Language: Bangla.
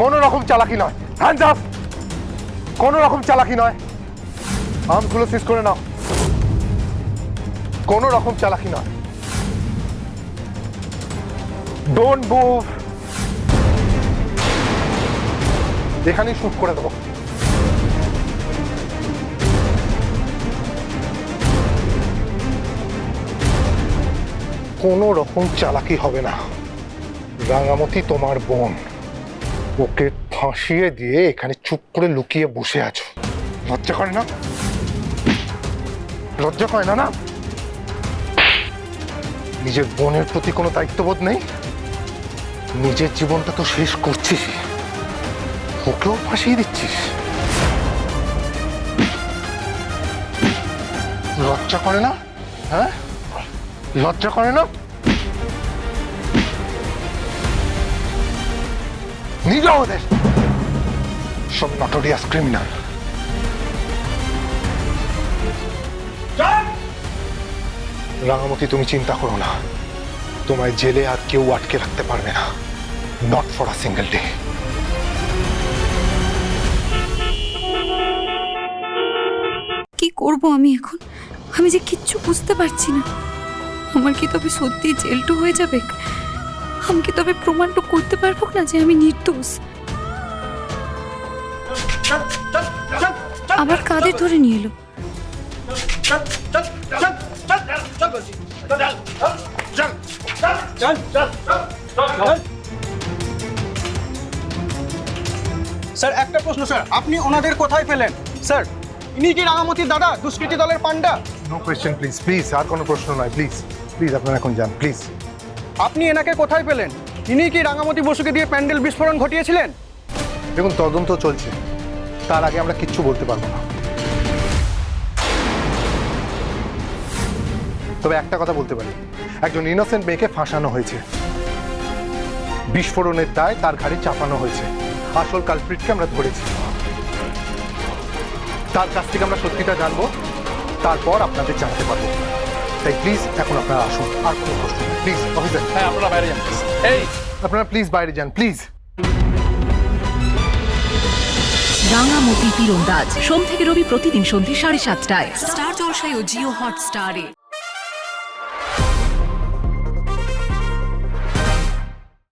কোনো রকম চালাকি নয়। হ্যান্ডস আপ কোনো রকম চালাকি নয়। আর্মসগুলো সিজ করে নাও। কোনো রকম চালাকি নয়। ডোন্ট মুভ এখানেই শুট করে দেবো। কোনো রকম চালাকি হবে না। রাঙামতি তোমার বোন। ওকে ফাঁসিয়ে দিয়ে এখানে চুপ করে লুকিয়ে বসে আছো। লজ্জা করে না? লজ্জা করে না না? নিজের বোনের প্রতি কোনো দায়িত্ববোধ নেই? নিজের জীবনটা তো শেষ করছিস। ওকেও ফাঁসিয়ে দিচ্ছিস। লজ্জা করে না? হ্যাঁ? লজ্জা করে না? নিজে ওদের সব নটোরিয়াস ক্রিমিনাল রাঙামতি তুমি চিন্তা করো না। তোমায় জেলে আর কেউ আটকে রাখতে পারবে না। Not for a single day কি করব আমি এখন? আমি যে কিচ্ছু বুঝতে পারছি না। আমার কি তবে সত্যি জেলটু হয়ে যাবে? আমি কি তবে প্রমাণটা করতে পারব না যে আমি নির্দোষ? আবার কাদের ধরে নিয়ে এলো। স্যার একটা প্রশ্ন স্যার। আপনি ওনাদের কোথায় পেলেন স্যার ইনি কি রাঙামতির দাদা দুষ্কৃতী দলের পান্ডা নো কোয়েশ্চেন প্লিজ প্লিজ আর কোনো প্রশ্ন নয়। প্লিজ প্লিজ আপনারা এখন যান। প্লিজ আপনি এনাকে কোথায় পেলেন? ইনি কি রাঙামতি বসুকে দিয়ে প্যান্ডেল বিস্ফোরণ ঘটিয়েছিলেন? দেখুন, তদন্ত চলছে। তার আগে আমরা কিচ্ছু বলতে পারব না। তবে একটা কথা বলতে পারি। একজন ইনোসেন্ট মেয়েকে ফাঁসানো হয়েছে। বিস্ফোরণের দায় তার ঘাড়ে চাপানো হয়েছে। আসল কালপ্রিটকে আমরা ধরেছি। তার কাছ থেকে আমরা সত্যিটা জানব। তারপর আপনাদের জানাতে পারব। তাই প্লিজ এখন আপনারা আসুন। আর কোনো প্রশ্ন প্লিজ অফিসার হ্যাঁ আপনারা বাইরে যান এই! আপনারা প্লিজ বাইরে যান প্লিজ রাঙামতি তীরন্দাজ। সোম থেকে রবি প্রতিদিন সন্ধ্যে সাড়ে সাতটায়। স্টার জলসায় ও জিও হটস্টারে।